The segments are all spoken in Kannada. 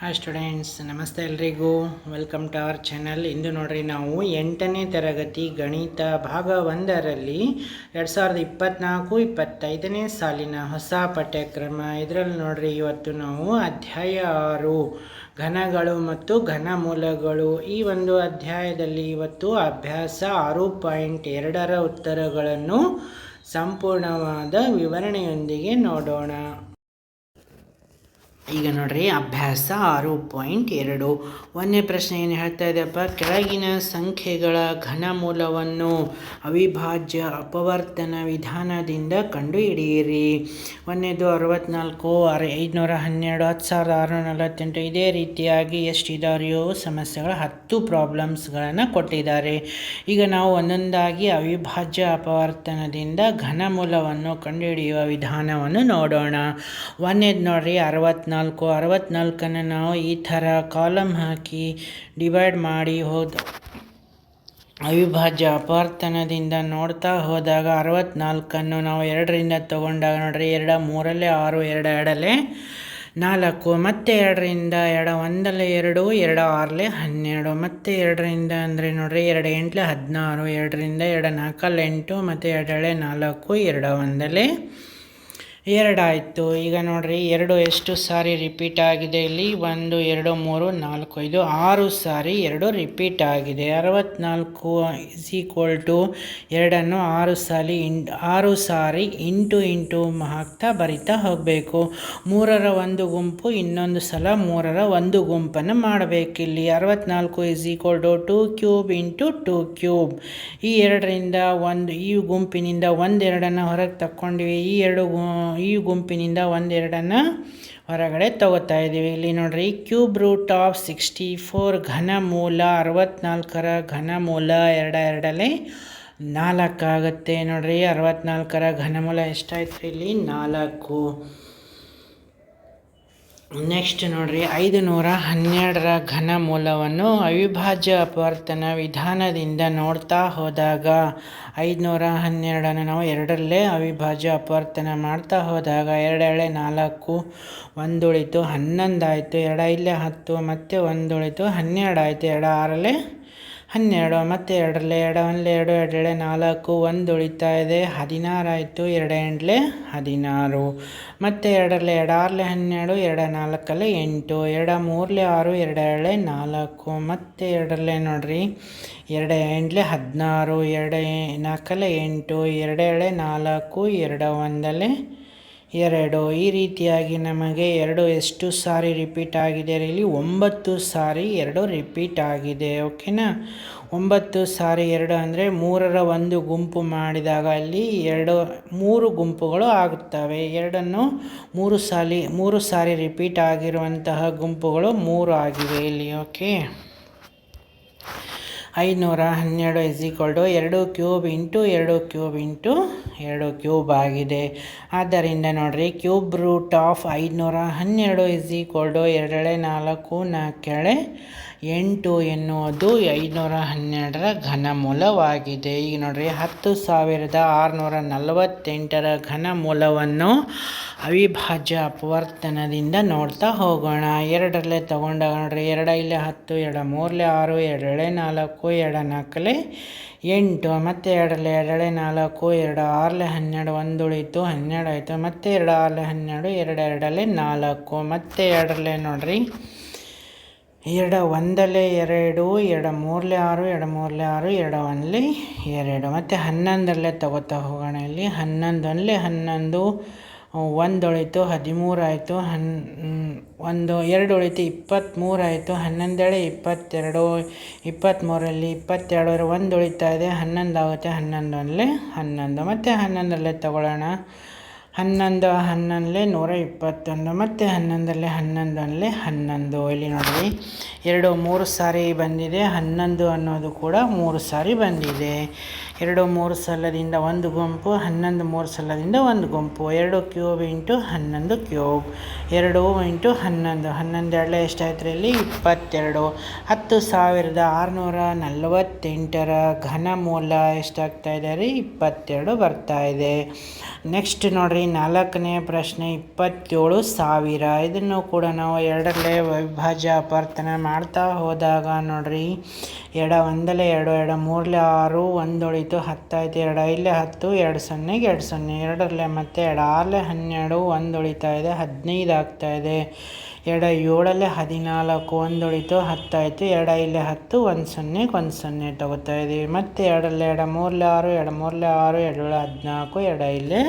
ಹಾಯ್ ಸ್ಟೂಡೆಂಟ್ಸ್ ನಮಸ್ತೆ ಎಲ್ರಿಗೂ. ವೆಲ್ಕಮ್ ಟು ಅವರ್ ಚಾನಲ್ ಇಂದು ನೋಡ್ರಿ, ನಾವು ಎಂಟನೇ ತರಗತಿ ಗಣಿತ ಭಾಗ ಒಂದರಲ್ಲಿ ಎರಡು ಸಾವಿರದ ಇಪ್ಪತ್ತ್ನಾಲ್ಕು ಇಪ್ಪತ್ತೈದನೇ ಸಾಲಿನ ಹೊಸ ಪಠ್ಯಕ್ರಮ. ಇದರಲ್ಲಿ ನೋಡ್ರಿ, ಇವತ್ತು ನಾವು ಅಧ್ಯಾಯ ಆರು, ಘನಗಳು ಮತ್ತು ಘನಮೂಲಗಳು. ಈ ಒಂದು ಅಧ್ಯಾಯದಲ್ಲಿ ಇವತ್ತು ಅಭ್ಯಾಸ ಆರು ಪಾಯಿಂಟ್ ಎರಡರ ಉತ್ತರಗಳನ್ನು ಸಂಪೂರ್ಣವಾದ ವಿವರಣೆಯೊಂದಿಗೆ ನೋಡೋಣ. ಈಗ ನೋಡ್ರಿ, ಅಭ್ಯಾಸ ಆರು ಪಾಯಿಂಟ್ ಎರಡು. ಒಂದನೇ ಪ್ರಶ್ನೆ ಏನು ಹೇಳ್ತಾ ಇದೆಯಪ್ಪ ಕೆಳಗಿನ ಸಂಖ್ಯೆಗಳ ಘನಮೂಲವನ್ನು ಅವಿಭಾಜ್ಯ ಅಪವರ್ತನ ವಿಧಾನದಿಂದ ಕಂಡುಹಿಡಿಯಿರಿ. ಒಂದನೇದು ಅರವತ್ನಾಲ್ಕು, ಆರು, ಐದುನೂರ ಹನ್ನೆರಡು, ಹತ್ತು ಸಾವಿರದ ಆರುನೂರ ನಲವತ್ತೆಂಟು. ಇದೇ ರೀತಿಯಾಗಿ ಎಷ್ಟಿದಾರೆಯೋ ಸಮಸ್ಯೆಗಳ ಹತ್ತು ಪ್ರಾಬ್ಲಮ್ಸ್ಗಳನ್ನು ಕೊಟ್ಟಿದ್ದಾರೆ. ಈಗ ನಾವು ಒಂದೊಂದಾಗಿ ಅವಿಭಾಜ್ಯ ಅಪವರ್ತನದಿಂದ ಘನಮೂಲವನ್ನು ಕಂಡುಹಿಡಿಯುವ ವಿಧಾನವನ್ನು ನೋಡೋಣ. ಒಂದನೇದು ನೋಡ್ರಿ, ಅರವತ್ನಾಲ್ಕು ನಾಲ್ಕು ಅರವತ್ನಾಲ್ಕನ್ನು ನಾವು ಈ ಥರ ಕಾಲಮ್ ಹಾಕಿ ಡಿವೈಡ್ ಮಾಡಿ ಹೋದ ಅವಿಭಾಜ್ಯ ಅಪವರ್ತನದಿಂದ ನೋಡ್ತಾ ಹೋದಾಗ ಅರವತ್ನಾಲ್ಕನ್ನು ನಾವು ಎರಡರಿಂದ ತಗೊಂಡಾಗ ನೋಡ್ರಿ, ಎರಡ ಮೂರಲ್ಲೇ, ಆರು, ಎರಡು ಎರಡಲ್ಲೇ ನಾಲ್ಕು, ಮತ್ತು ಎರಡರಿಂದ ಎರಡು ಒಂದಲ್ಲೇ ಎರಡು ಎರಡು ಆರಲೆ ಹನ್ನೆರಡು, ಮತ್ತು ಎರಡರಿಂದ ಅಂದರೆ ನೋಡ್ರಿ, ಎರಡು ಎಂಟ್ಲೆ ಹದಿನಾರು, ಎರಡರಿಂದ ಎರಡು ನಾಲ್ಕಲ್ಲಿ ಎಂಟು, ಮತ್ತು ಎರಡಳೆ ನಾಲ್ಕು, ಎರಡು ಒಂದಲೇ ಎರಡಾಯಿತು. ಈಗ ನೋಡಿರಿ, ಎರಡು ಎಷ್ಟು ಸಾರಿ ರಿಪೀಟ್ ಆಗಿದೆ ಇಲ್ಲಿ? ಒಂದು, ಎರಡು, ಮೂರು, ನಾಲ್ಕು, ಐದು, ಆರು ಸಾರಿ ಎರಡು ರಿಪೀಟ್ ಆಗಿದೆ. ಅರವತ್ನಾಲ್ಕು ಇಸ್ ಈಕ್ವಲ್ ಟು ಎರಡನ್ನು ಆರು ಸಾರಿ ಇನ್, ಆರು ಸಾರಿ ಇಂಟು ಇಂಟು ಹಾಕ್ತಾ ಬರಿತಾ ಹೋಗಬೇಕು. ಮೂರರ ಒಂದು ಗುಂಪು, ಇನ್ನೊಂದು ಸಲ ಮೂರರ ಒಂದು ಗುಂಪನ್ನು ಮಾಡಬೇಕಿಲ್ಲಿ. ಅರವತ್ನಾಲ್ಕು is equal to two cube into two cube ಈ ಎರಡರಿಂದ ಒಂದು, ಈ ಗುಂಪಿನಿಂದ ಒಂದೆರಡನ್ನು ಹೊರಗೆ ತಕ್ಕೊಂಡಿವಿ. ಈ ಎರಡು ಈ ಗುಂಪಿನಿಂದ ಒಂದೆರಡನ್ನು ಹೊರಗಡೆ ತಗೋತಾ ಇದ್ದೀವಿ. ಇಲ್ಲಿ ನೋಡ್ರಿ, cube root of sixty four ಘನ ಮೂಲ ಅರವತ್ನಾಲ್ಕರ ಘನ ಮೂಲ ಎರಡ ಎರಡಲ್ಲಿ ನಾಲ್ಕಾಗುತ್ತೆ ನೋಡ್ರಿ. ಅರವತ್ನಾಲ್ಕರ ಘನಮೂಲ ಎಷ್ಟಾಯ್ತು ಇಲ್ಲಿ? ನಾಲ್ಕು. ನೆಕ್ಸ್ಟ್ ನೋಡ್ರಿ ಐದು ನೂರ ಹನ್ನೆರಡರ ಘನ ಮೂಲವನ್ನು ಅವಿಭಾಜ್ಯ ಅಪವರ್ತನ ವಿಧಾನದಿಂದ ನೋಡ್ತಾ ಹೋದಾಗ, ಐದುನೂರ ಹನ್ನೆರಡನ್ನು ನಾವು ಎರಡರಲ್ಲೇ ಅವಿಭಾಜ್ಯ ಅಪವರ್ತನ ಮಾಡ್ತಾ ಹೋದಾಗ ಎರಡೆಳೆ ನಾಲ್ಕು, ಒಂದುಳಿತು ಹನ್ನೊಂದಾಯಿತು ಎರಡು ಐದಲೇ ಹತ್ತು, ಮತ್ತು ಒಂದುಳಿತು ಹನ್ನೆರಡು ಆಯಿತು ಎರಡು ಆರಲ್ಲೇ ಹನ್ನೆರಡು ಮತ್ತು ಎರಡರಲ್ಲೇ ಎರಡು ಒಂದಲೇ ಎರಡು ಎರಡೆರಡೆ, ನಾಲ್ಕು ಒಂದು ಉಳಿತಾ ಇದೆ ಹದಿನಾರು. ಆಯಿತು ಎರಡು ಎಂಟ್ಲೆ ಹದಿನಾರು ಮತ್ತು ಎರಡರಲ್ಲೇ ಎರಡಾರಲೆ, ಹನ್ನೆರಡು ಎರಡು ನಾಲ್ಕಲ್ಲೇ ಎಂಟು. ಎರಡು ಮೂರಲೆ ಆರು ಎರಡು ಎರಡೇ ನಾಲ್ಕು. ಮತ್ತು ಎರಡರಲ್ಲೇ ನೋಡಿರಿ ಎರಡು ಎಂಟ್ಲೆ ಹದಿನಾರು. ಎರಡು ನಾಲ್ಕಲ್ಲೇ, ಎಂಟು. ಎರಡು ಎರಡೇ ನಾಲ್ಕು. ಎರಡು ಒಂದಲ್ಲೇ ಎರಡು, ಈ ರೀತಿಯಾಗಿ ನಮಗೆ ಎರಡು ಎಷ್ಟು ಸಾರಿ ರಿಪೀಟ್ ಆಗಿದೆ ಇಲ್ಲಿ ಒಂಬತ್ತು ಸಾರಿ ಎರಡು ರಿಪೀಟ್ ಆಗಿದೆ ಓಕೆನಾ ಒಂಬತ್ತು ಸಾರಿ ಎರಡು ಅಂದರೆ ಮೂರರ ಒಂದು ಗುಂಪು ಮಾಡಿದಾಗ ಅಲ್ಲಿ ಎರಡು, ಮೂರು ಗುಂಪುಗಳು ಆಗುತ್ತವೆ. ಎರಡನ್ನು ಮೂರು ಸಾಲಿ, ಮೂರು ಸಾರಿ ರಿಪೀಟ್ ಆಗಿರುವಂತಹ ಗುಂಪುಗಳು ಮೂರು ಆಗಿವೆ ಇಲ್ಲಿ ಓಕೆ ಐನೂರ ಹನ್ನೆರಡು ಇಸ್ ಈಕ್ವಲ್ ಟು ಎರಡು ಕ್ಯೂಬ್ ಇಂಟು ಎರಡು ಕ್ಯೂಬ್ ಇಂಟು ಎರಡು ಕ್ಯೂಬ್ ಆಗಿದೆ. ಆದ್ದರಿಂದ ನೋಡಿರಿ ಕ್ಯೂಬ್ ರೂಟ್ ಆಫ್ ಐದುನೂರ ಹನ್ನೆರಡು ಇಸ್ ಈಕ್ವಲ್ ಟು ಎರಡೆಳೆ ನಾಲ್ಕು ನಾಲ್ಕೆಳೆ ಎಂಟು ಎನ್ನುವುದು ಐದುನೂರ ಹನ್ನೆರಡರ ಘನಮೂಲವಾಗಿದೆ. ಈಗ ನೋಡ್ರಿ, ಹತ್ತು ಸಾವಿರದ ಆರುನೂರ ನಲವತ್ತೆಂಟರ ಘನಮೂಲವನ್ನು ಅವಿಭಾಜ್ಯ ಅಪವರ್ತನದಿಂದ ನೋಡ್ತಾ ಹೋಗೋಣ. ಎರಡರಲ್ಲೇ ತೊಗೊಂಡಾಗ ನೋಡ್ರಿ, ಎರಡ ಇಲ್ಲೇ ಹತ್ತು, ಎರಡು ಮೂರಲೆ ಆರು ಎರಡಳೆ ನಾಲ್ಕು, ಎರಡ ನಾಲ್ಕಲೆ ಎಂಟು, ಮತ್ತು ಎರಡಲೆ ಎರಡಳೆ ನಾಲ್ಕು, ಎರಡು ಆರಲೆ ಹನ್ನೆರಡು, ಒಂದು ಉಳಿತು ಹನ್ನೆರಡು ಆಯಿತು, ಮತ್ತು ಎರಡು ಆರಲೆ ಹನ್ನೆರಡು, ಎರಡು ಎರಡಲ್ಲೇ ನಾಲ್ಕು, ಮತ್ತು ಎರಡರಲ್ಲೇ ನೋಡಿರಿ ಎರಡು ಒಂದಲೇ ಎರಡು ಎರಡು ಮೂರಲೆ ಆರು, ಎರಡು ಮೂರಲೆ ಆರು, ಎರಡು ಒಂದಲೇ ಎರಡು. ಮತ್ತು ಹನ್ನೊಂದರಲ್ಲೇ ತಗೋತಾ ಹೋಗೋಣ ಇಲ್ಲಿ. ಹನ್ನೊಂದು ಹನ್ನೊಂದು ಒಂದು ಉಳಿತು ಹದಿಮೂರು ಆಯಿತು ಹನ್, ಒಂದು ಎರಡು ಉಳಿತು ಇಪ್ಪತ್ತ್ಮೂರು ಆಯಿತು ಹನ್ನೊಂದೇಳೆ ಇಪ್ಪತ್ತೆರಡು ಇಪ್ಪತ್ತ್ಮೂರಲ್ಲಿ ಇಪ್ಪತ್ತೆರಡರ ಒಂದು ಉಳಿತಾ ಇದೆ ಹನ್ನೊಂದು ಆಗುತ್ತೆ ಹನ್ನೊಂದರಲ್ಲೇ ಹನ್ನೊಂದು. ಮತ್ತು ಹನ್ನೊಂದರಲ್ಲೇ ತಗೊಳ್ಳೋಣ. ಹನ್ನೊಂದು, ಹನ್ನೊಂದಲೇ ನೂರ ಇಪ್ಪತ್ತೊಂದು ಮತ್ತು ಹನ್ನೊಂದರಲ್ಲೇ ಹನ್ನೊಂದರಲ್ಲೇ ಹನ್ನೊಂದು. ಇಲ್ಲಿ ನೋಡಿ, ಎರಡು ಮೂರು ಸಾರಿ ಬಂದಿದೆ, ಹನ್ನೊಂದು ಅನ್ನೋದು ಕೂಡ ಮೂರು ಸಾರಿ ಬಂದಿದೆ. ಎರಡು ಮೂರು ಸಲದಿಂದ ಒಂದು ಗುಂಪು, ಹನ್ನೊಂದು ಮೂರು ಸಲದಿಂದ ಒಂದು ಗುಂಪು. ಎರಡು ಕ್ಯೂಬ್ ಇಂಟು ಹನ್ನೊಂದು ಕ್ಯೂಬ್. ಎರಡು ಇಂಟು ಹನ್ನೊಂದು. ಹನ್ನೊಂದು ಎರಡಲೇ ಎಷ್ಟಾಯ್ತು ಇಲ್ಲಿ? ಇಪ್ಪತ್ತೆರಡು. ಹತ್ತು ಸಾವಿರದ ಆರುನೂರ ನಲವತ್ತೆಂಟರ ಘನ ಮೂಲ ಎಷ್ಟಾಗ್ತಾ ಇದೆ ರೀ? ಇಪ್ಪತ್ತೆರಡು ಬರ್ತಾ ಇದೆ. ನೆಕ್ಸ್ಟ್ ನೋಡಿರಿ, ನಾಲ್ಕನೇ ಪ್ರಶ್ನೆ, ಇಪ್ಪತ್ತೇಳು ಸಾವಿರ. ಇದನ್ನು ಕೂಡ ನಾವು ಎರಡರಲ್ಲೇ ವಿಭಾಜ್ಯ ಅಪರ್ತನ ಮಾಡ್ತಾ ಹೋದಾಗ ನೋಡ್ರಿ ಎಡ ಒಂದಲೆ ಎರಡು, ಎಡ ಮೂರಲೆ ಆರು ಒಂದು ಉಳಿತು ಹತ್ತಾಯ್ತು ಎರಡು ಐದಲೆ ಹತ್ತು, ಎರಡು ಸೊನ್ನೆಗೆ ಎರಡು ಸೊನ್ನೆ, ಎರಡರಲ್ಲೇ ಮತ್ತು ಎಡ ಆರಲೆ ಹನ್ನೆರಡು ಒಂದು ಉಳಿತಾ ಇದೆ, ಹದಿನೈದು ಆಗ್ತಾ ಇದೆ. ಎಡ ಏಳಲ್ಲೇ ಹದಿನಾಲ್ಕು ಒಂದು ಉಳಿತು ಹತ್ತಾಯಿತು ಎರಡು ಐದಲೆ ಹತ್ತು, ಒಂದು ಸೊನ್ನೆಗೆ ಒಂದು ಸೊನ್ನೆ ತಗೋತಾ ಇದ್ದೀವಿ ಮತ್ತು ಎರಡಲ್ಲೇ ಎಡ ಮೂರಲೆ ಆರು ಎರಡು ಮೂರಲೆ ಆರು ಎರಡು ಹದಿನಾಲ್ಕು, ಎಡ ಐದಲೇ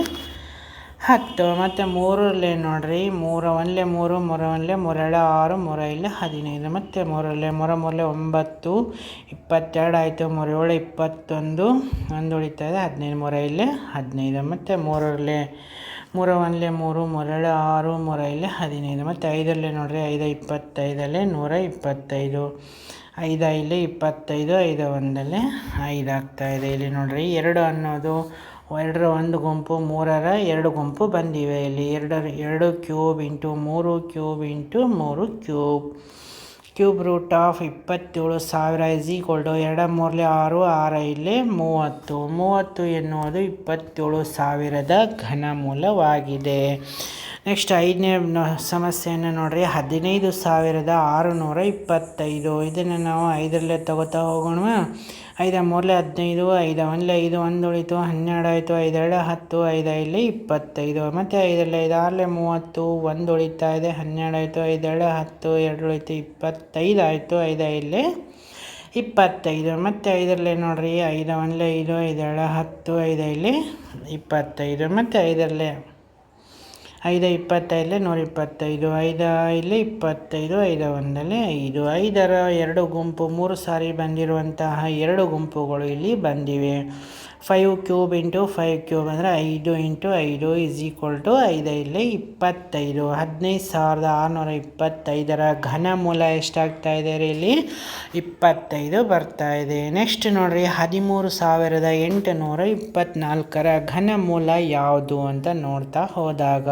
ಹತ್ತು, ಮತ್ತು ಮೂರಲ್ಲೇ ನೋಡಿರಿ ಮೂರ ಒನ್ಲೆ ಮೂರು ಮೂರ ಒನ್ಲೆ ಮೂರೆರಡು ಆರು ಮೂರ ಹದಿನೈದು, ಮತ್ತು ಮೂರಲ್ಲೇ ಮೂರ ಮೂರಲೆ ಒಂಬತ್ತು, ಇಪ್ಪತ್ತೆರಡು ಆಯಿತು ಮೂರು ಏಳು ಇಪ್ಪತ್ತೊಂದು, ಒಂದು ಉಳಿತಾಯಿದೆ ಹದಿನೈದು ಮೂರ ಇಲ್ಲೇ ಹದಿನೈದು, ಮತ್ತು ಮೂರಲ್ಲೇ ಮೂರ ಒನ್ಲೆ ಮೂರು ಮೂರೆರಡು ಆರು ಮೂರ ಐದಲೇ ಹದಿನೈದು, ಮತ್ತು ಐದರಲ್ಲೇ ನೋಡಿರಿ, ಐದು ಇಪ್ಪತ್ತೈದಲ್ಲೇ ನೂರ ಇಪ್ಪತ್ತೈದು, ಐದು ಇಲ್ಲಿ ಇಪ್ಪತ್ತೈದು, ಐದು ಒಂದಲ್ಲೇ ಐದು ಆಗ್ತಾಯಿದೆ ಇಲ್ಲಿ ನೋಡಿರಿ, ಎರಡು ಅನ್ನೋದು ಎರಡರ ಒಂದು ಗುಂಪು, ಮೂರರ ಎರಡು ಗುಂಪು ಬಂದಿವೆ. ಇಲ್ಲಿ ಎರಡರ ಎರಡು ಕ್ಯೂಬ್ ಇಂಟು ಮೂರು ಕ್ಯೂಬ್ ಇಂಟು ಮೂರು ಕ್ಯೂಬ್. ಕ್ಯೂಬ್ ರೂಟ್ ಆಫ್ ಇಪ್ಪತ್ತೇಳು ಸಾವಿರ ಇಸ್ ಈಕ್ವಲ್ ಎರಡ ಎರಡು ಮೂರಲೆ ಆರು, ಆರ ಇಲ್ಲಿ ಮೂವತ್ತು. ಮೂವತ್ತು ಎನ್ನುವುದು ಇಪ್ಪತ್ತೇಳು ಸಾವಿರದ ಘನಮೂಲವಾಗಿದೆ. ನೆಕ್ಸ್ಟ್ ಐದನೇ ಸಮಸ್ಯೆಯನ್ನು ನೋಡ್ರಿ. ಹದಿನೈದು ಸಾವಿರದ ಆರುನೂರ ಇಪ್ಪತ್ತೈದು. ಇದನ್ನು ನಾವು ಐದರಲ್ಲೇ ತಗೋತಾ ಹೋಗೋಣ ಐದ ಮೂರಲೆ ಹದಿನೈದು, ಐದು ಒಂದಲೆ ಐದು, ಒಂದು ಉಳಿತು ಹನ್ನೆರಡು ಆಯಿತು ಐದೆರಡು ಹತ್ತು, ಐದು ಐದಲೇ ಇಪ್ಪತ್ತೈದು. ಮತ್ತು ಐದರಲ್ಲಿ ಐದು ಆರಲೆ ಮೂವತ್ತು, ಒಂದು ಉಳಿತಾ ಇದೆ, ಹನ್ನೆರಡು ಆಯಿತು ಐದೆರಡು ಹತ್ತು, ಎರಡು ಉಳಿತು ಇಪ್ಪತ್ತೈದು ಆಯಿತು, ಐದು ಐದಲೇ ಇಪ್ಪತ್ತೈದು. ಮತ್ತು ಐದರಲ್ಲೇ ನೋಡಿರಿ, ಐದು ಒಂದಲೆ ಐದು ಐದೆರಡು ಹತ್ತು, ಐದು ಐದಲೇ ಇಪ್ಪತ್ತೈದು. ಮತ್ತು ಐದರಲ್ಲೇ ಐದು ಇಪ್ಪತ್ತೈದಲೇ ನೂರ ಇಪ್ಪತ್ತೈದು ಐದು ಇಲ್ಲಿ ಇಪ್ಪತ್ತೈದು, ಐದು ಒಂದಲ್ಲಿ ಐದು. ಐದರ ಎರಡು ಗುಂಪು ಮೂರು ಸಾರಿ ಬಂದಿರುವಂತಹ ಎರಡು ಗುಂಪುಗಳು ಇಲ್ಲಿ ಬಂದಿವೆ. Five cube into five cube ಅಂದರೆ ಐದು ಇಂಟು ಐದು ಇಸ್ ಈಕ್ವಲ್ ಟು ಐದು, ಇಲ್ಲಿ ಇಪ್ಪತ್ತೈದು. ಹದಿನೈದು ಸಾವಿರದ ಆರುನೂರ ಇಪ್ಪತ್ತೈದರ ಘನಮೂಲ ಎಷ್ಟಾಗ್ತಾ ಇದೆ ರೀ ಇಲ್ಲಿ? ಇಪ್ಪತ್ತೈದು ಬರ್ತಾ ಇದೆ. ನೆಕ್ಸ್ಟ್ ನೋಡಿರಿ, ಹದಿಮೂರು ಸಾವಿರದ ಎಂಟುನೂರ ಇಪ್ಪತ್ತ್ನಾಲ್ಕರ ಘನಮೂಲ ಯಾವುದು ಅಂತ ನೋಡ್ತಾ ಹೋದಾಗ.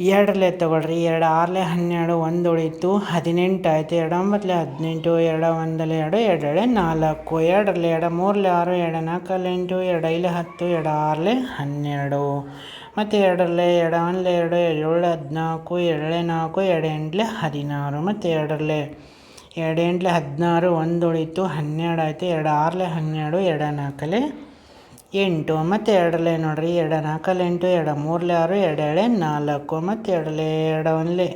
ಎರಡರಲ್ಲೇ ತೊಗೊಳ್ರಿ, ಎರಡು ಆರಲೆ ಹನ್ನೆರಡು ಒಂದು ಉಳಿತು ಹದಿನೆಂಟು ಆಯಿತು. ಎರಡು ಒಂಬತ್ತಲೆ ಹದಿನೆಂಟು, ಎರಡು ಒಂದಲೆ ಎರಡು ಎರಡಳೆ ನಾಲ್ಕು ಎರಡರಲ್ಲಿ ಎರಡು, ಮೂರಲೆ ಆರು, ಎರಡು ನಾಲ್ಕಲ್ಲಿ ಎಂಟು, ಎರಡು ಐಲೆ ಹತ್ತು, ಎರಡು ಆರಲೆ ಹನ್ನೆರಡು. ಮತ್ತು ಎರಡರಲ್ಲೇ ಎರಡು ಒಂದಲೆ ಎರಡು ಏಳು ಹದಿನಾಲ್ಕು ಎರಡೇ ನಾಲ್ಕು, ಎರಡು ಎಂಟಲೆ ಹದಿನಾರು. ಮತ್ತು ಎರಡರಲ್ಲೇ ಎರಡು ಹದಿನಾರು ಒಂದು ಉಳಿತು ಹನ್ನೆರಡು ಆಯಿತು. ಎರಡು ಆರಲೆ ಹನ್ನೆರಡು, ಎರಡು ನಾಲ್ಕಲೆ ಎಂಟು, ಮತ್ತು ಎರಡಲೆ ನೋಡ್ರಿ, ಎರಡು ನಾಲ್ಕಲ್ಲಿ ಎಂಟು, ಎರಡು ಮೂರಲೆ ಆರು, ಎರಡು ಎಳೆ ನಾಲ್ಕು, ಮತ್ತು ಎರಡಲೆ ಎರಡು ಒಂದಲೆ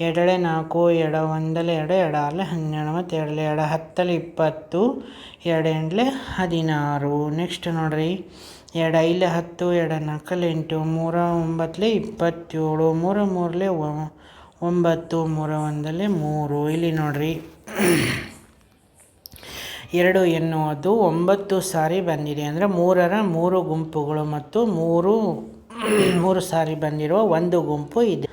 ಎರಡಳೆ ನಾಲ್ಕು ಎಡ ಒಂದಲೆ ಎರಡು ಎರಡು ಆರಲೆ ಹನ್ನೆರಡು, ಮತ್ತು ಎರಡಲೆ ಎರಡು ಹತ್ತಲೆ ಇಪ್ಪತ್ತು, ಎರಡು ಹದಿನಾರು. ನೆಕ್ಸ್ಟ್ ನೋಡ್ರಿ, ಎರಡು ಐಲೆ ಹತ್ತು, ಎರಡು ನಾಲ್ಕಲ್ಲಿ ಎಂಟು, ಮೂರ ಒಂಬತ್ತಲೆ ಇಪ್ಪತ್ತೇಳು, ಮೂರ ಮೂರಲೆ ಒಂಬತ್ತು, ಮೂರ ಒಂದಲೆ ಮೂರು. ಇಲ್ಲಿ ನೋಡಿರಿ. ಎರಡು ಎನ್ನುವುದು ಒಂಬತ್ತು ಸಾರಿ ಬಂದಿದೆ ಅಂದರೆ ಮೂರರ ಮೂರು ಗುಂಪುಗಳು ಮತ್ತು ಮೂರು ಮೂರು ಸಾರಿ ಬಂದಿರುವ ಒಂದು ಗುಂಪು ಇದೆ.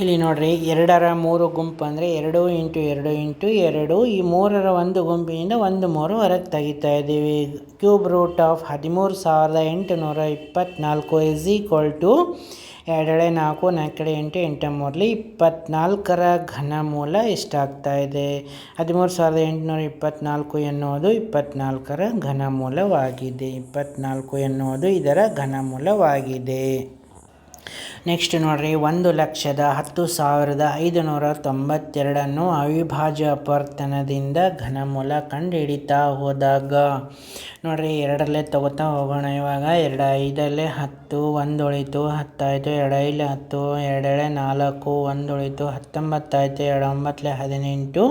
ಇಲ್ಲಿ ನೋಡಿರಿ, ಎರಡರ ಮೂರು ಗುಂಪು ಅಂದರೆ ಎರಡು ಇಂಟು ಎರಡು ಇಂಟು ಎರಡು. ಈ ಮೂರರ ಒಂದು ಗುಂಪಿನಿಂದ ಒಂದು ಮೂರು ಹೊರಗೆ ತೆಗಿತಾ ಇದ್ದೀವಿ. ಕ್ಯೂಬ್ ರೂಟ್ ಆಫ್ ಹದಿಮೂರು ಸಾವಿರದ ಎಂಟುನೂರ ಇಪ್ಪತ್ತ್ನಾಲ್ಕು ಇಸ್ ಈಕ್ವಲ್ ಟು ಎರಡೆಳೆ ನಾಲ್ಕು, ನಾಲ್ಕಡೆ ಎಂಟು ಎಂಟು ಮೂರಲಿ ಇಪ್ಪತ್ತ್ನಾಲ್ಕರ ಘನಮೂಲ ಎಷ್ಟಾಗ್ತಾ ಇದೆ? ಹದಿಮೂರು ಸಾವಿರದ ಎಂಟುನೂರ ಇಪ್ಪತ್ತ್ನಾಲ್ಕು ಎನ್ನುವುದು ಇಪ್ಪತ್ತ್ನಾಲ್ಕರ ಘನಮೂಲವಾಗಿದೆ ಇಪ್ಪತ್ತ್ನಾಲ್ಕು ಎನ್ನುವುದು ಇದರ ಘನಮೂಲವಾಗಿದೆ ನೆಕ್ಸ್ಟ್ ನೋಡಿರಿ, ಒಂದು ಲಕ್ಷದ ಹತ್ತು ಸಾವಿರದ ಐದುನೂರ ತೊಂಬತ್ತೆರಡನ್ನು ಅವಿಭಾಜ್ಯ ಅಪವರ್ತನದಿಂದ ಘನಮೂಲ ಕಂಡುಹಿಡಿತಾ ಹೋದಾಗ, ನೋಡಿರಿ, ಎರಡರಲ್ಲೇ ತಗೋತಾ ಹೋಗೋಣ ಇವಾಗ. ಎರಡು ಐದಲ್ಲೇ ಹತ್ತು ಒಂದು ಉಳಿತು ಹತ್ತಾಯಿತು ಎರಡು ಹತ್ತು ಎರಡೆಳೆ ನಾಲ್ಕು ಒಂದು ಉಳಿತು ಹತ್ತೊಂಬತ್ತಾಯಿತು ಎರಡು ಒಂಬತ್ತಲೆ ಹದಿನೆಂಟು.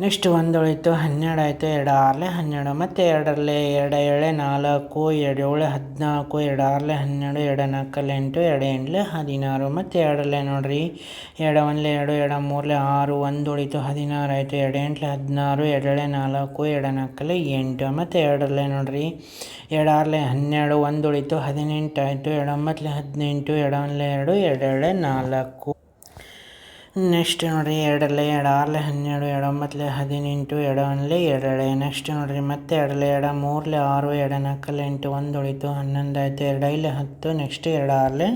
ನೆಕ್ಸ್ಟ್ ಒಂದು ಉಳಿತು ಹನ್ನೆರಡು ಆಯಿತು, ಎರಡು ಆರಲೆ ಹನ್ನೆರಡು. ಮತ್ತು ಎರಡರಲ್ಲೇ ಎರಡು, ಏಳೆ, ನಾಲ್ಕು, ಎರಡು, ಏಳು, ಹದಿನಾಲ್ಕು, ಎರಡು ಆರಲೆ ಹನ್ನೆರಡು, ಎರಡು ನಾಲ್ಕಲ್ಲಿ ಎಂಟು, ಎರಡು, ಎಂಟಲೆ ಹದಿನಾರು. ಮತ್ತು ಎರಡರಲ್ಲೇ ನೋಡಿರಿ, ಎರಡು ಒಂದಲೇ ಎರಡು ಎರಡು ಮೂರಲೆ ಆರು ಒಂದು ಉಳಿತು ಹದಿನಾರು ಆಯಿತು, ಎರಡು, ಎಂಟಲೆ ಹದಿನಾರು ಎರಡೇಳೆ ನಾಲ್ಕು, ಎರಡು ನಾಲ್ಕಲ್ಲಿ ಎಂಟು. ಮತ್ತು ಎರಡರಲ್ಲೇ ನೋಡಿರಿ, ಎರಡು ಆರಲೆ ಹನ್ನೆರಡು ಒಂದು ಉಳಿತು ಹದಿನೆಂಟು ಆಯಿತು, ಎರಡು ಒಂಬತ್ತಲೆ ಹದಿನೆಂಟು, ಎರಡು ಒಂದಲೇ ಎರಡು ಎರಡೇಳೆ ನಾಲ್ಕು. ನೆಕ್ಸ್ಟ್ ನೋಡಿರಿ ಎರಡಲೆ ಎರಡು ಆರ್ಲೆ ಹನ್ನೆರಡು ಎರಡು ಒಂಬತ್ತಲೆ ಹದಿನೆಂಟು ಎರಡು. ಒಂದಲೇ ಎರಡಳೆ ನೆಕ್ಸ್ಟ್ ನೋಡಿರಿ, ಮತ್ತೆ ಎರಡಲೆ ಎರಡು ಮೂರಲೆ ಆರು, ಎರಡು ನಾಲ್ಕಲೆ ಎಂಟು, ಒಂದು ಉಳಿತು, ಹನ್ನೊಂದು ಆಯಿತು ಎರಡು ಐಲೆ ಹತ್ತು, ನೆಕ್ಸ್ಟ್ ಎರಡು ಆರಲೆ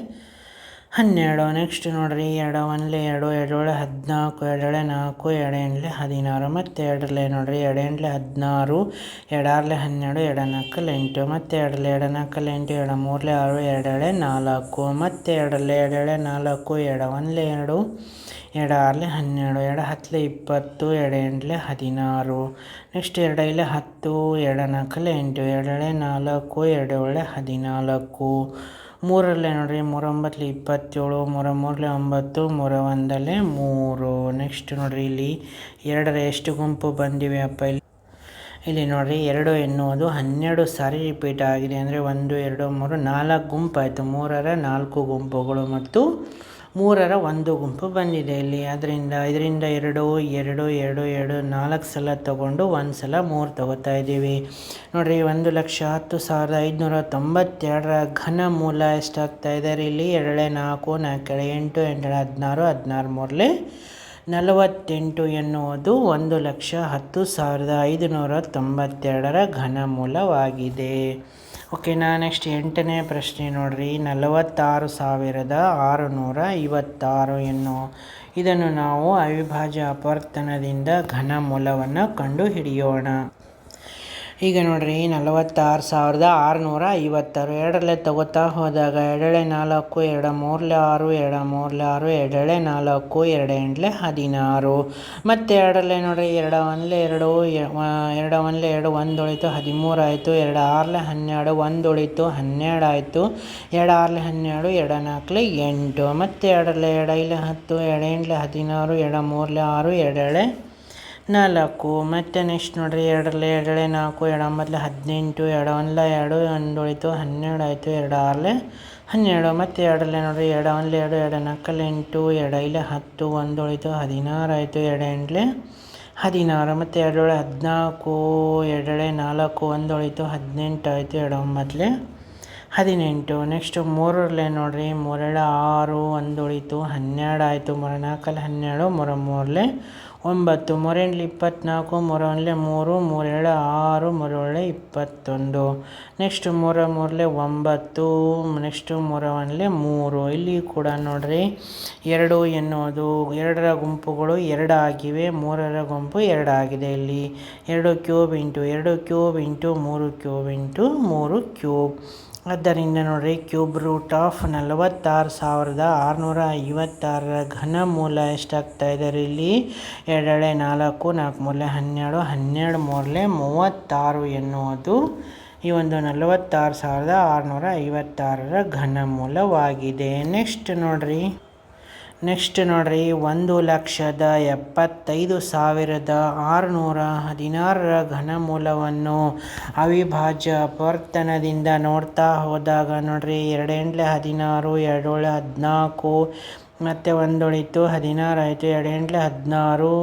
ಹನ್ನೆರಡು. ನೆಕ್ಸ್ಟ್ ನೋಡ್ರಿ, ಎರಡು ಒಂದ್ಲೆ ಎರಡು ಎರಡೇಳೆ ಹದಿನಾಲ್ಕು ಎರಡೇಳೆ ನಾಲ್ಕು ಎರಡು ಎಂಟ್ಲೆ ಹದಿನಾರು. ಮತ್ತು ಎರಡರಲ್ಲೇ ನೋಡ್ರಿ ಎರಡು ಎಂಟ್ಲೆ ಹದಿನಾರು, ಎರಡಾರಲೆ ಹನ್ನೆರಡು, ಎರಡು ನಾಲ್ಕಲ್ಲಿ ಎಂಟು. ಮತ್ತು ಎರಡಲೆ ಎರಡು ನಾಲ್ಕಲ್ಲಿ ಎಂಟು, ಎರಡು ಮೂರಲೆ ಆರು ಎರಡೇಳೆ ನಾಲ್ಕು. ಮತ್ತು ಎರಡಲೆ ಎರಡೇಳೆ ನಾಲ್ಕು, ಎರಡು ಒಂದ್ಲೆ ಎರಡು. ಎರಡು ಆರ್ಲೆ ಹನ್ನೆರಡು ಎರಡು ಹತ್ತಲೆ ಇಪ್ಪತ್ತು ಎರಡು ಎಂಟಲೆ ಹದಿನಾರು, ನೆಕ್ಸ್ಟ್ ಎರಡು ಐಲೆ ಹತ್ತು ಎರಡು ನಾಲ್ಕಲೆ ಎಂಟು ಎರಡೇಳೆ ನಾಲ್ಕು, ಎರಡು ಏಳೆ ಹದಿನಾಲ್ಕು. ಮೂರಲ್ಲೇ ನೋಡಿರಿ ಮೂರೊಂಬತ್ತಲೆ ಇಪ್ಪತ್ತೇಳು, ಮೂರ ಮೂರಲೆ ಒಂಬತ್ತು, ಮೂರ ಒಂದಲ್ಲೇ ಮೂರು. ನೆಕ್ಸ್ಟ್ ನೋಡಿರಿ ಇಲ್ಲಿ ಎರಡರ ಎಷ್ಟು ಗುಂಪು ಬಂದಿವೆ ಅಪ್ಪ ಇಲ್ಲಿ. ಇಲ್ಲಿ ನೋಡಿರಿ ಎರಡು ಎನ್ನುವುದು ಹನ್ನೆರಡು ಸಾರಿ ರಿಪೀಟ್ ಆಗಿದೆ. ಅಂದರೆ ಒಂದು, ಎರಡು, ಮೂರು, ನಾಲ್ಕು ಗುಂಪು ಆಯಿತು. ಮೂರರ ನಾಲ್ಕು ಗುಂಪುಗಳು ಮತ್ತು ಮೂರರ ಒಂದು ಗುಂಪು ಬಂದಿದೆ ಇಲ್ಲಿ. ಅದರಿಂದ ಇದರಿಂದ ಎರಡು ಎರಡು ಎರಡು ಎರಡು, ನಾಲ್ಕು ಸಲ ತಗೊಂಡು ಒಂದು ಸಲ ಮೂರು ತಗೋತಾ ಇದ್ದೀವಿ. ನೋಡಿರಿ, ಒಂದು ಲಕ್ಷ ಹತ್ತು ಸಾವಿರದ ಐದುನೂರ ತೊಂಬತ್ತೆರಡರ ಘನ ಮೂಲ ಎಷ್ಟಾಗ್ತಾ ಇದ್ದಾರೆ ಇಲ್ಲಿ? ಎರಡೇ ನಾಲ್ಕು, ನಾಲ್ಕೆಳೆ, ಎಂಟು ಎಂಟು ಹದಿನಾರು ಹದಿನಾರು ಮೂರಲೆ ನಲವತ್ತೆಂಟು ಎನ್ನುವುದು ಒಂದು ಲಕ್ಷ ಹತ್ತು ಸಾವಿರದ ಐದುನೂರ ತೊಂಬತ್ತೆರಡರ ಘನಮೂಲವಾಗಿದೆ ಓಕೆನಾ ನೆಕ್ಸ್ಟ್ ಎಂಟನೇ ಪ್ರಶ್ನೆ ನೋಡ್ರಿ. ನಲವತ್ತಾರು ಸಾವಿರದ ಆರುನೂರ ಐವತ್ತಾರು ಎನ್ನು. ಇದನ್ನು ನಾವು ಅವಿಭಾಜ್ಯ ಅಪವರ್ತನದಿಂದ ಘನಮೂಲವನ್ನು ಕಂಡು ಹಿಡಿಯೋಣ ಈಗ ನೋಡಿರಿ, ನಲವತ್ತಾರು ಸಾವಿರದ ಆರುನೂರ ಐವತ್ತಾರು. ಎರಡರಲ್ಲೇ ತಗೋತಾ ಹೋದಾಗ ಎರಡಳೆ ನಾಲ್ಕು ಎರಡ ಮೂರಲೆ ಆರು ಎರಡ ಮೂರಲೆ ಆರು ಎರಡಳೆ ನಾಲ್ಕು ಎರಡು ಎಂಟ್ಲೆ ಹದಿನಾರು. ಮತ್ತು ಎರಡರಲ್ಲೇ ನೋಡ್ರಿ, ಎರಡ ಒಂದ್ಲೆ ಎರಡು ಎರಡ ಒಂದ್ಲೆ ಎರಡು ಒಂದು ಉಳಿತು ಹದಿಮೂರು ಆಯಿತು. ಎರಡು ಆರ್ಲೆ ಹನ್ನೆರಡು ಒಂದು ಉಳಿತು ಹನ್ನೆರಡು ಆಯಿತು. ಎರಡು ಆರ್ಲೆ ಹನ್ನೆರಡು, ಎರಡು ನಾಲ್ಕಲೆ ಎಂಟು. ಮತ್ತು ಎರಡರಲ್ಲೇ ಎರಡೈಲೆ ಹತ್ತು ಎರಡು ಹದಿನಾರು ಎರಡು ಮೂರಲೆ ಆರು ಎರಡೇಳೆ ನಾಲ್ಕು ಮತ್ತು ನೆಕ್ಸ್ಟ್ ನೋಡಿರಿ ಎರಡರಲ್ಲಿ ಎರಡಳೆ ನಾಲ್ಕು, ಎರಡು ಒಂಬತ್ತಲೆ ಹದಿನೆಂಟು, ಎರಡು ಒಂದ್ಲ ಎರಡು ಒಂದು ಉಳಿತು ಹನ್ನೆರಡು ಆಯಿತು, ಎರಡು ಆರಲೆ ಹನ್ನೆರಡು, ಮತ್ತು ಎರಡರಲ್ಲೇ ನೋಡಿರಿ ಎರಡು ಒಂದ್ಲೆ ಎರಡು ಎರಡು ನಾಲ್ಕಲ್ಲಿ ಎಂಟು, ಎರಡು ಹತ್ತು ಒಂದು ಉಳಿತು ಹದಿನಾರು ಆಯಿತು, ಎರಡು ಎಂಟ್ಲೆ ಹದಿನಾರು, ಮತ್ತು ಎರಡೊಳೆ ಹದಿನಾಲ್ಕು ಎರಡಳೆ ನಾಲ್ಕು ಒಂದು ಉಳಿತು ಹದಿನೆಂಟು ಆಯಿತು, ಎರಡು ಒಂಬತ್ತಲೆ ಹದಿನೆಂಟು. ನೆಕ್ಸ್ಟ್ ಮೂರರಲ್ಲೇ ನೋಡಿರಿ ಮೂರೆಳೆ ಆರು ಒಂದು ಉಳಿತು ಹನ್ನೆರಡು ಆಯಿತು, ಮೂರ ನಾಲ್ಕಲ್ಲಿ ಹನ್ನೆರಡು, ಮೂರ ಮೂರಲೆ ಒಂಬತ್ತು ಮೂರೆಂಟ್ಲಿ ಇಪ್ಪತ್ತ್ನಾಲ್ಕು ಮೂರ ಒಂದಲೇ ಮೂರು ಮೂರೇಳು ಆರು ಮೂರೇಳೆ ಇಪ್ಪತ್ತೊಂದು. ನೆಕ್ಸ್ಟ್ ಮೂರ ಮೂರಲೆ ಒಂಬತ್ತು ನೆಕ್ಸ್ಟು ಮೂರ ಒಂದ್ಲೆ ಮೂರು. ಇಲ್ಲಿ ಕೂಡ ನೋಡಿರಿ, ಎರಡು ಎನ್ನುವುದು, ಎರಡರ ಗುಂಪುಗಳು ಎರಡಾಗಿವೆ, ಮೂರರ ಗುಂಪು ಎರಡಾಗಿದೆ ಇಲ್ಲಿ. ಎರಡು ಕ್ಯೂಬ್ ಇಂಟು ಎರಡು ಕ್ಯೂಬ್ ಇಂಟು ಮೂರು ಕ್ಯೂಬ್ ಇಂಟು ಮೂರು ಕ್ಯೂಬ್. ಆದ್ದರಿಂದ ನೋಡಿರಿ, ಕ್ಯೂಬ್ ರೂಟ್ ಆಫ್ ನಲವತ್ತಾರು ಸಾವಿರದ ಆರುನೂರ ಐವತ್ತಾರರ ಘನ ಮೂಲ ಎಷ್ಟಾಗ್ತಾ ರೀ? ಇಲ್ಲಿ ಎರಡೆರಡೆ, ನಾಲ್ಕು ನಾಲ್ಕು ಮೂಲೆ ಹನ್ನೆರಡು ಹನ್ನೆರಡು ಮೂರಲೆ ಮೂವತ್ತಾರು ಎನ್ನುವುದು ಈ ಒಂದು ನಲವತ್ತಾರು ಸಾವಿರದ ಆರುನೂರ ಐವತ್ತಾರರ ಘನ ಮೂಲವಾಗಿದೆ. ನೆಕ್ಸ್ಟ್ ನೋಡಿರಿ. ನೆಕ್ಸ್ಟ್ ನೋಡ್ರಿ, ಒಂದು ಲಕ್ಷದ ಎಪ್ಪತ್ತೈದು ಸಾವಿರದ ಆರುನೂರ ಹದಿನಾರರ ಘನಮೂಲವನ್ನು ಅವಿಭಾಜ್ಯ ಅಪವರ್ತನದಿಂದ ನೋಡ್ತಾ ಹೋದಾಗ ನೋಡ್ರಿ, ಎರಡೆಂಟ್ಲೆ ಹದಿನಾರು ಎರಡೇಳು ಹದಿನಾಲ್ಕು, ಮತ್ತು ಒಂದೊಳಿತು ಹದಿನಾರು ಆಯಿತು, ಎರಡೆಂಟ್ಲೆ ಹದಿನಾರು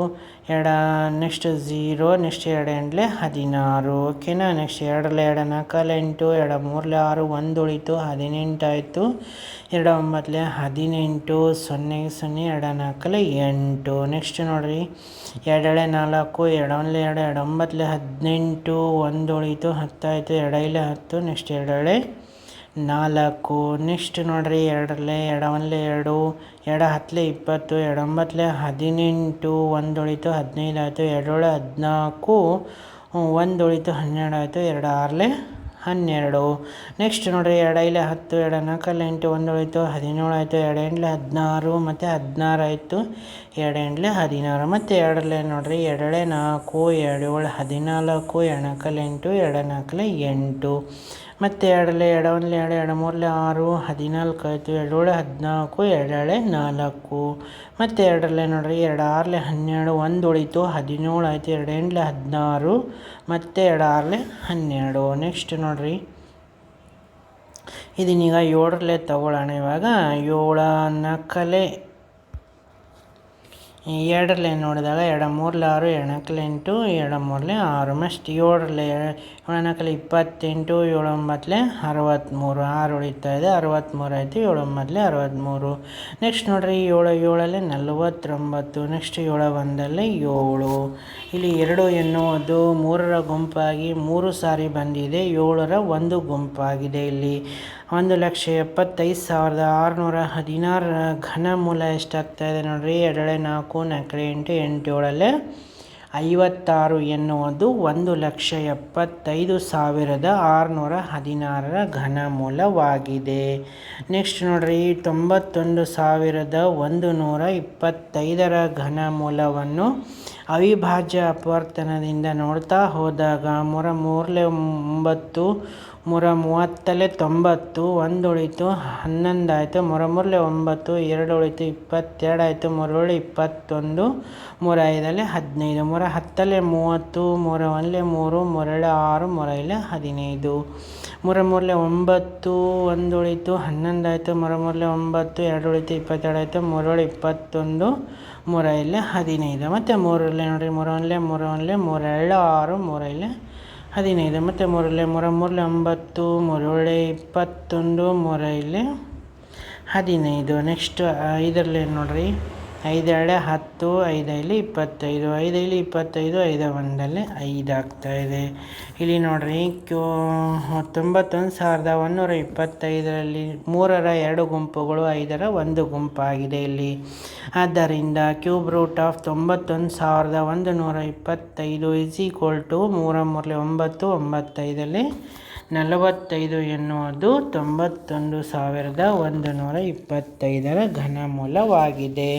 ಎರಡು, ನೆಕ್ಸ್ಟ್ ಝೀರೋ ನೆಕ್ಸ್ಟ್ ಎರಡು ಎಂಟ್ಲೆ ಹದಿನಾರು. ಓಕೆನಾ? ನೆಕ್ಸ್ಟ್ ಎರಡರಲ್ಲಿ ಎರಡು ನಾಲ್ಕಲ್ಲಿ ಎಂಟು, ಎರಡು ಮೂರಲೆ ಆರು, ಒಂದು ಉಳಿತು ಹದಿನೆಂಟಾಯಿತು ಎರಡು ಒಂಬತ್ತಲೆ ಹದಿನೆಂಟು, ಸೊನ್ನೆ ಸೊನ್ನೆ, ಎರಡು ನಾಲ್ಕಲೆ ಎಂಟು. ನೆಕ್ಸ್ಟ್ ನೋಡಿರಿ. ಎರಡೇಳೆ ನಾಲ್ಕು ಎರಡೊಂದ್ಲೆ ಎರಡು ಎರಡು ಒಂಬತ್ತಲೆ ಹದಿನೆಂಟು, ಒಂದು ಉಳಿತು ಹತ್ತಾಯಿತು ಎರಡೈಲೆ ಹತ್ತು, ನೆಕ್ಸ್ಟ್ ಎರಡೇಳೆ ನಾಲ್ಕು. ನೆಕ್ಸ್ಟ್ ನೋಡ್ರಿ, ಎರಡರಲ್ಲೇ ಎರಡು ಎರಡು ಎರಡು ಹತ್ತಲೆ ಇಪ್ಪತ್ತು, ಎರಡು ಹದಿನೆಂಟು, ಒಂದು ಉಳಿತು ಹದಿನೈದು ಆಯಿತು ಎರಡೇಳು ಹದಿನಾಲ್ಕು, ಒಂದು ಉಳಿತು ಹನ್ನೆರಡು ಆಯಿತು, ಎರಡು ಆರಲೆ ಹನ್ನೆರಡು. ನೆಕ್ಸ್ಟ್ ನೋಡಿರಿ, ಎರಡು ಐಲೆ ಹತ್ತು, ಎರಡು ನಾಲ್ಕಲ್ಲಿ ಎಂಟು, ಒಂದು ಉಳಿತು ಹದಿನೇಳು ಆಯಿತು, ಎರಡು ಎಂಟ್ಲೆ ಹದಿನಾರು, ಮತ್ತು ಹದಿನಾರು ಆಯಿತು, ಎರಡು ಎಂಟ್ಲೆ ಹದಿನಾರು. ಮತ್ತು ಎರಡಲೆ ನೋಡ್ರಿ ಎರಡೇ ನಾಲ್ಕು ಎರಡೇಳು ಹದಿನಾಲ್ಕು, ಎರಡು ನಾಲ್ಕಲ್ಲಿ ಎಂಟು, ಎರಡು ನಾಲ್ಕಲೆ ಎಂಟು. ಮತ್ತು ಎರಡಲೆ ಎರಡು ಒಂದಲೆ ಎರಡು ಎರಡು, ಮೂರಲೆ ಆರು, ಹದಿನಾಲ್ಕು ಆಯಿತು. ಎರಡೋಳೆ ಹದಿನಾಲ್ಕು, ಎರಡೇಳೆ ನಾಲ್ಕು. ಮತ್ತು ಎರಡರಲ್ಲೇ ನೋಡಿರಿ, ಎರಡು ಆರಲೆ ಹನ್ನೆರಡು, ಒಂದು ಉಳಿತು, ಹದಿನೇಳು ಆಯಿತು. ಎರಡು ಹದಿನಾರು, ಮತ್ತು ಎರಡು ಆರಲೆ ಹನ್ನೆರಡು. ನೆಕ್ಸ್ಟ್ ನೋಡಿರಿ. ಇದನ್ನೀಗ ಏಳರಲ್ಲೇ ತಗೊಳ್ಳೋಣ ಇವಾಗ. ಏಳು ನಾಲ್ಕಲೆ ಎರಡರಲ್ಲೇ ನೋಡಿದಾಗ ಎರಡು ಮೂರಲ್ಲಿ ಆರು ಎರಡು ನಾಲ್ಕಲೆ ಎಂಟು ಎರಡು ಮೂರ್ಲೆ ಆರು ಮಸ್ಟ್ ಏಳರಲ್ಲಿ ಏಳು ನಾಲ್ಕಲ್ಲಿ ಇಪ್ಪತ್ತೆಂಟು ಏಳು ಒಂಬತ್ತಲೆ ಅರವತ್ತ್ಮೂರು ಆರು ಉಳಿತಾ ಇದೆ ಅರವತ್ತ್ಮೂರು ಆಯಿತು ಏಳು ಒಂಬತ್ತಲೆ ಅರವತ್ತ್ಮೂರು ನೆಕ್ಸ್ಟ್ ನೋಡಿರಿ, ಏಳು, ಏಳಲ್ಲಿ ನಲವತ್ತೊಂಬತ್ತು. ನೆಕ್ಸ್ಟ್ ಏಳು ಒಂದಲ್ಲಿ ಏಳು. ಇಲ್ಲಿ ಎರಡು ಎನ್ನುವುದು ಮೂರರ ಗುಂಪಾಗಿ ಮೂರು ಸಾರಿ ಬಂದಿದೆ, ಏಳರ ಒಂದು ಗುಂಪಾಗಿದೆ ಇಲ್ಲಿ. ಒಂದು ಲಕ್ಷ ಎಪ್ಪತ್ತೈದು ಸಾವಿರದ ಆರುನೂರ ಹದಿನಾರರ ಘನಮೂಲ ಎಷ್ಟಾಗ್ತಾಯಿದೆ ನೋಡಿರಿ. ಎರಡೇ ನಾಲ್ಕು ನಾಲ್ಕು ಎಂಟು ಎಂಟು ಏಳಲ್ಲೇ ಐವತ್ತಾರು ಎನ್ನುವುದು ಒಂದು ಲಕ್ಷ ಎಪ್ಪತ್ತೈದು ಸಾವಿರದ ಆರುನೂರ ಹದಿನಾರರ ಘನಮೂಲವಾಗಿದೆ ನೆಕ್ಸ್ಟ್ ನೋಡಿರಿ, ತೊಂಬತ್ತೊಂದು ಸಾವಿರದ ಒಂದು ನೂರ ಇಪ್ಪತ್ತೈದರ ಘನಮೂಲವನ್ನು ಅವಿಭಾಜ್ಯ ಅಪವರ್ತನದಿಂದ ನೋಡ್ತಾ ಹೋದಾಗ ಮೂರ ಮೂರಲೆ ಒಂಬತ್ತು ಮೂರ ಮೂವತ್ತಲ್ಲೇ ತೊಂಬತ್ತು ಒಂದು ಉಳಿತು ಹನ್ನೊಂದು ಆಯಿತು, ಮೂರ ಮೂರಲೆ ಒಂಬತ್ತು ಎರಡು ಉಳಿತು ಇಪ್ಪತ್ತೆರಡು ಆಯಿತು, ಮೂರೇಳು ಇಪ್ಪತ್ತೊಂದು, ಮೂರ ಐದಲ್ಲಿ ಹದಿನೈದು, ಮೂರ ಹತ್ತಲೆ ಮೂವತ್ತು, ಮೂರ ಒಂದಲೆ ಮೂರು ಮೂರಳೆ ಆರು ಮೂರ ಐದಲ್ಲೇ ಹದಿನೈದು. ಮೂರ ಮೂರಲೆ ಒಂಬತ್ತು ಒಂದು ಉಳಿತು ಹನ್ನೊಂದು ಆಯಿತು, ಮೂರ ಮೂರಲೆ ಒಂಬತ್ತು ಎರಡು ಉಳಿತು ಇಪ್ಪತ್ತೆರಡು ಆಯಿತು, ಮೂರೇಳು ಇಪ್ಪತ್ತೊಂದು ಮೂರ ಐದಲೆ ಹದಿನೈದು. ಮತ್ತು ಮೂರಲ್ಲೇ ನೋಡಿರಿ, ಮೂರ ಒಂದಲೆ ಮೂರ ಒಂದಲೆ ಮೂರೇಳು ಆರು ಮೂರ ಐದಲೆ ಹದಿನೈದು ಮತ್ತು ಮೂರಲ್ಲಿ ಮೂರ ಮೂರಲೆ ಒಂಬತ್ತು ಮೂರೇಳೆ ಇಪ್ಪತ್ತೊಂದು ಮೂರ ಇಲ್ಲಿ ಹದಿನೈದು ನೆಕ್ಸ್ಟ್ ಇದರಲ್ಲಿ ನೋಡಿರಿ? ಐದೆರಡೆ, ಹತ್ತು ಐದೈಲಿ ಇಪ್ಪತ್ತೈದು ಐದೈಲಿ ಇಪ್ಪತ್ತೈದು ಐದ ಒಂದಲ್ಲಿ ಐದು ಆಗ್ತಾಯಿದೆ ಇಲ್ಲಿ ನೋಡಿರಿ, ಕ್ಯೂ ತೊಂಬತ್ತೊಂದು ಸಾವಿರದ ಒಂದುನೂರ ಇಪ್ಪತ್ತೈದರಲ್ಲಿ ಮೂರರ ಎರಡು ಗುಂಪುಗಳು, ಐದರ ಒಂದು ಗುಂಪಾಗಿದೆ ಇಲ್ಲಿ. ಆದ್ದರಿಂದ ಕ್ಯೂಬ್ ರೂಟ್ ಆಫ್ ತೊಂಬತ್ತೊಂದು, ಸಾವಿರದ ಒಂದು ನೂರ ಇಪ್ಪತ್ತೈದು ಇಸ್ ಈಕ್ವಲ್ ಟು ಮೂರ ಮೂರಲೆ ಒಂಬತ್ತು ಒಂಬತ್ತೈದಲ್ಲಿ ನಲವತ್ತೈದು ಎನ್ನುವುದು ತೊಂಬತ್ತೊಂದು ಸಾವಿರದ ಒಂದು ನೂರ ಇಪ್ಪತ್ತೈದರ ಘನಮೂಲವಾಗಿದೆ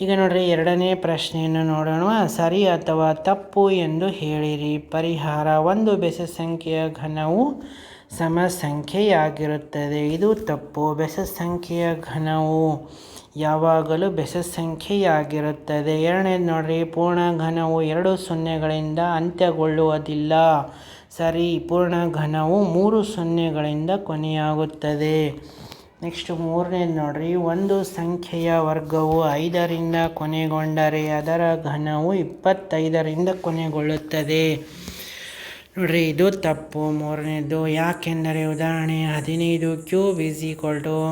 ಈಗ ನೋಡ್ರಿ, ಎರಡನೇ ಪ್ರಶ್ನೆಯನ್ನು ನೋಡೋಣ. ಸರಿ ಅಥವಾ ತಪ್ಪು ಎಂದು ಹೇಳಿರಿ. ಪರಿಹಾರ ಒಂದು ಬೆಸ ಸಂಖ್ಯೆಯ ಘನವು ಸಮ ಸಂಖ್ಯೆಯಾಗಿರುತ್ತದೆ ಇದು ತಪ್ಪು. ಬೆಸ ಸಂಖ್ಯೆಯ ಘನವು ಯಾವಾಗಲೂ ಬೆಸ ಸಂಖ್ಯೆಯಾಗಿರುತ್ತದೆ ಎರಡನೇದು ನೋಡ್ರಿ, ಪೂರ್ಣ ಘನವು ಎರಡು ಸೊನ್ನೆಗಳಿಂದ ಅಂತ್ಯಗೊಳ್ಳುವುದಿಲ್ಲ. ಸರಿ, ಪೂರ್ಣ ಘನವು ಮೂರು ಸೊನ್ನೆಗಳಿಂದ ಕೊನೆಯಾಗುತ್ತದೆ. ನೆಕ್ಸ್ಟ್ ಮೂರನೇದು ನೋಡ್ರಿ, ಒಂದು ಸಂಖ್ಯೆಯ ವರ್ಗವು ಐದರಿಂದ ಕೊನೆಗೊಂಡರೆ ಅದರ ಘನವು ಇಪ್ಪತ್ತೈದರಿಂದ ಕೊನೆಗೊಳ್ಳುತ್ತದೆ. ನೋಡಿರಿ ಇದು ತಪ್ಪು, ಮೂರನೇದು ಯಾಕೆಂದರೆ ಉದಾಹರಣೆ ಹದಿನೈದು ಕ್ಯೂ ಈಸ್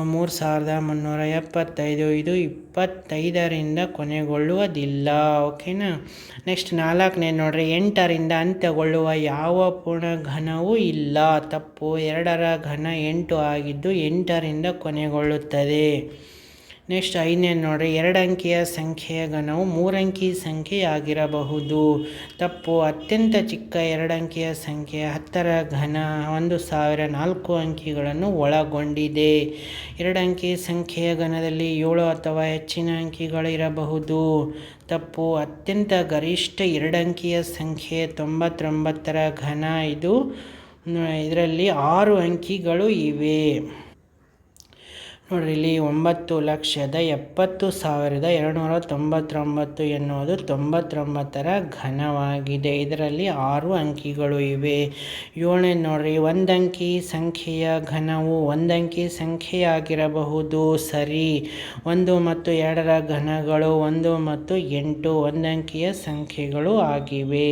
ಮೂರು ಸಾವಿರದ ಮುನ್ನೂರ ಎಪ್ಪತ್ತೈದು. ಇದು ಇಪ್ಪತ್ತೈದರಿಂದ ಕೊನೆಗೊಳ್ಳುವುದಿಲ್ಲ ಓಕೆನಾ ನೆಕ್ಸ್ಟ್ ನಾಲ್ಕನೇ ನೋಡ್ರಿ, ಎಂಟರಿಂದ ಅಂತ್ಯಗೊಳ್ಳುವ ಯಾವ ಪೂರ್ಣ ಘನವೂ ಇಲ್ಲ. ತಪ್ಪು, ಎರಡರ ಘನ ಎಂಟು ಆಗಿದ್ದು ಎಂಟರಿಂದ ಕೊನೆಗೊಳ್ಳುತ್ತದೆ. ನೆಕ್ಸ್ಟ್ ಐದನೇ ನೋಡಿ ಎರಡು ಅಂಕಿಯ ಸಂಖ್ಯೆಯ ಘನವು ಮೂರಂಕಿ ಸಂಖ್ಯೆಯಾಗಿರಬಹುದು. ತಪ್ಪು, ಅತ್ಯಂತ ಚಿಕ್ಕ ಎರಡು ಅಂಕಿಯ ಸಂಖ್ಯೆ ಹತ್ತರ ಘನ ಒಂದು ಸಾವಿರ ನಾಲ್ಕು ಅಂಕಿಗಳನ್ನು ಒಳಗೊಂಡಿದೆ. ಎರಡು ಅಂಕಿ ಸಂಖ್ಯೆಯ ಘನದಲ್ಲಿ ಏಳು ಅಥವಾ ಹೆಚ್ಚಿನ ಅಂಕಿಗಳಿರಬಹುದು ತಪ್ಪು, ಅತ್ಯಂತ ಗರಿಷ್ಠ ಎರಡು ಅಂಕಿಯ ಸಂಖ್ಯೆ ತೊಂಬತ್ತೊಂಬತ್ತರ ಘನ. ಇದು ಇದರಲ್ಲಿ ಆರು ಅಂಕಿಗಳು ಇವೆ. ನೋಡಿರಿ ಇಲ್ಲಿ ಒಂಬತ್ತು ಲಕ್ಷದ ಎಪ್ಪತ್ತು ಸಾವಿರದ ಎರಡುನೂರ ತೊಂಬತ್ತೊಂಬತ್ತು ಎನ್ನುವುದು ತೊಂಬತ್ತೊಂಬತ್ತರ ಘನವಾಗಿದೆ. ಇದರಲ್ಲಿ ಆರು ಅಂಕಿಗಳು ಇವೆ. ಏಳನೇ ನೋಡಿರಿ, ಒಂದಂಕಿ ಸಂಖ್ಯೆಯ ಘನವು ಒಂದಂಕಿ ಸಂಖ್ಯೆಯಾಗಿರಬಹುದು. ಸರಿ, ಒಂದು ಮತ್ತು ಎರಡರ ಘನಗಳು ಒಂದು ಮತ್ತು ಎಂಟು ಒಂದಂಕಿಯ ಸಂಖ್ಯೆಗಳು ಆಗಿವೆ.